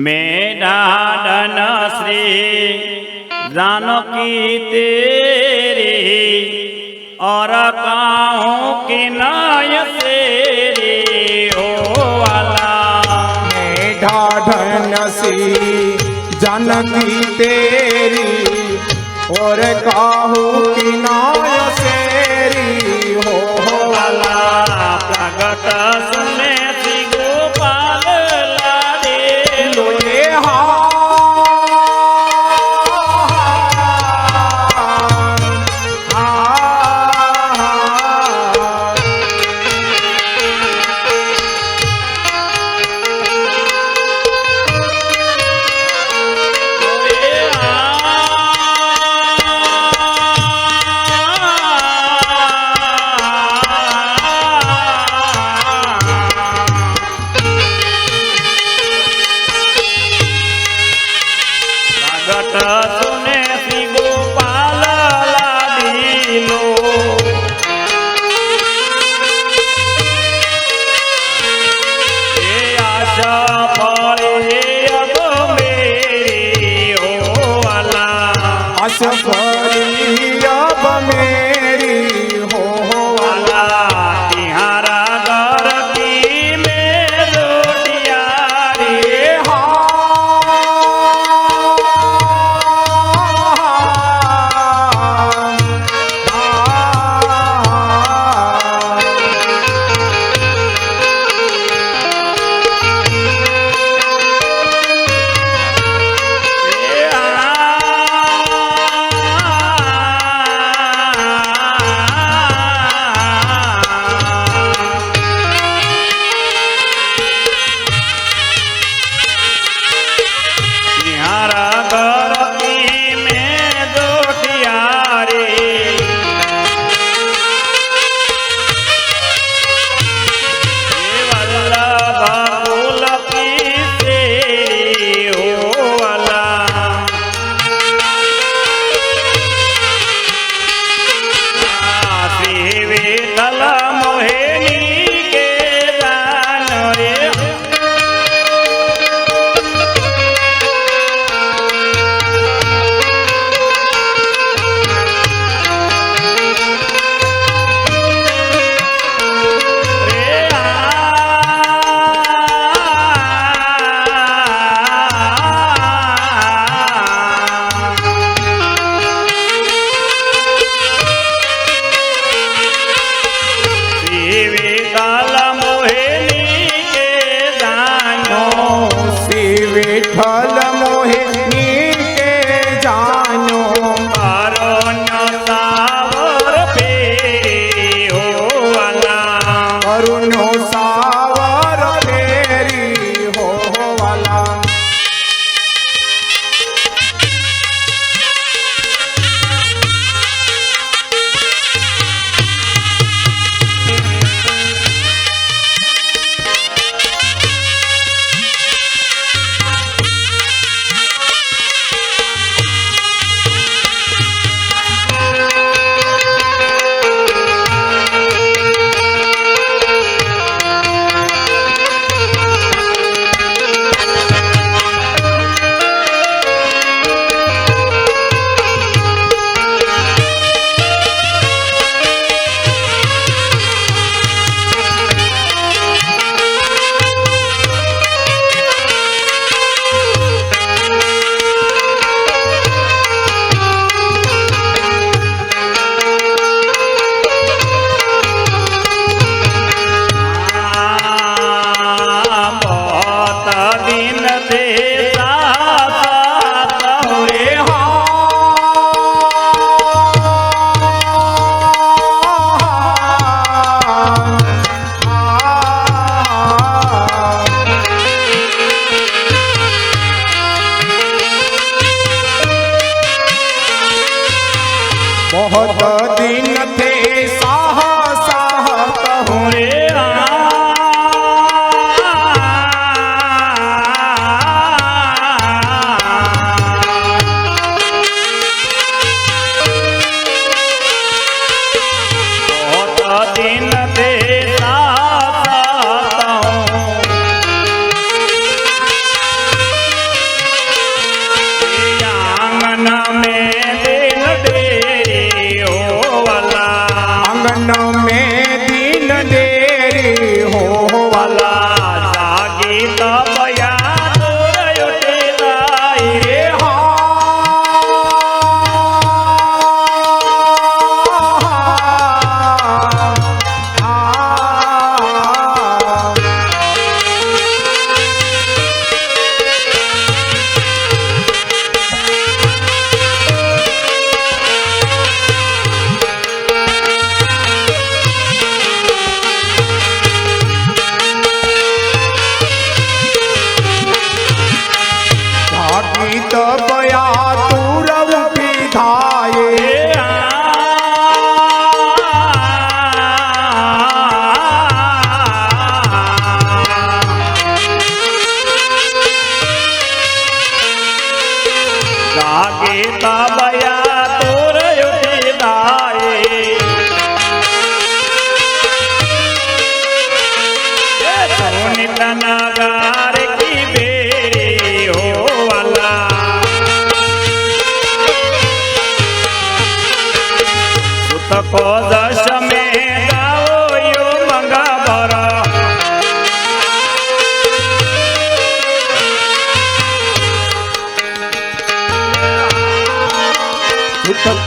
મેડાડન શ્રી જાનકી તેરી ઓર કાહું કિનાય તેરી હો વાલા. મેઢાઢન શ્રી, જાનકી તેરી, ઓર કાહું yourself up.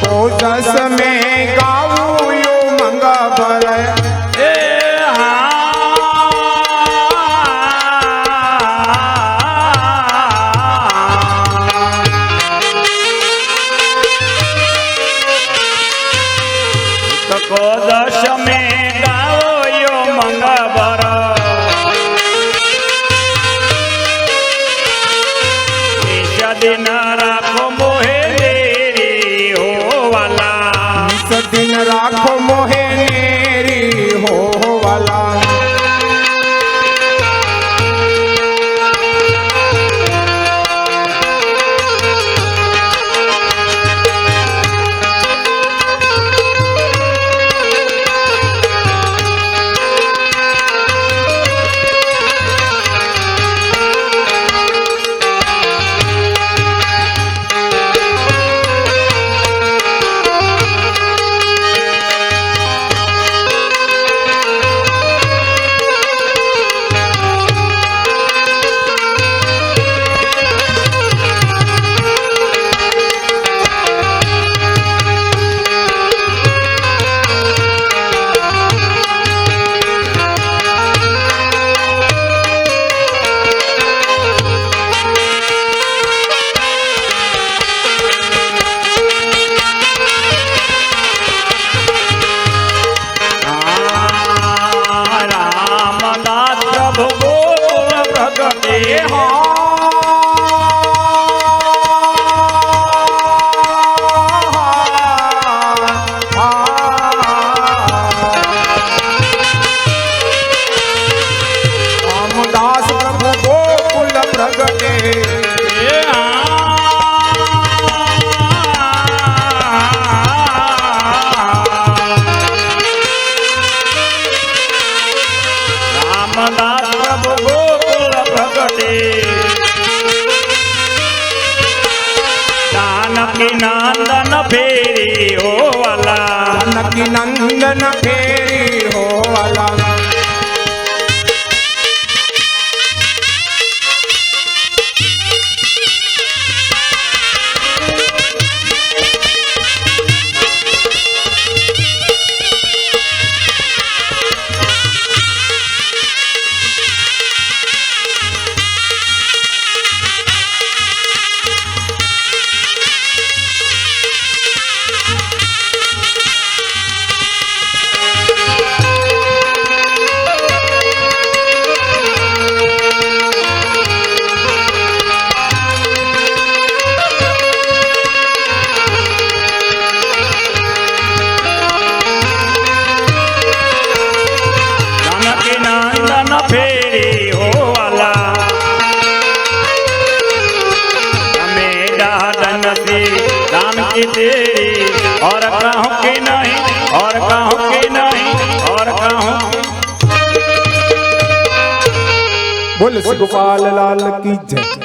પોતસ મેં ગાવું જાનકી નંદન ફેરી હોવાલા જાનકી નંદન ફેરી હોવાલા तेरी। और कहूँ की नहीं और कहूँ की नहीं और कहूँ। बोल गोपाल लाल की जय।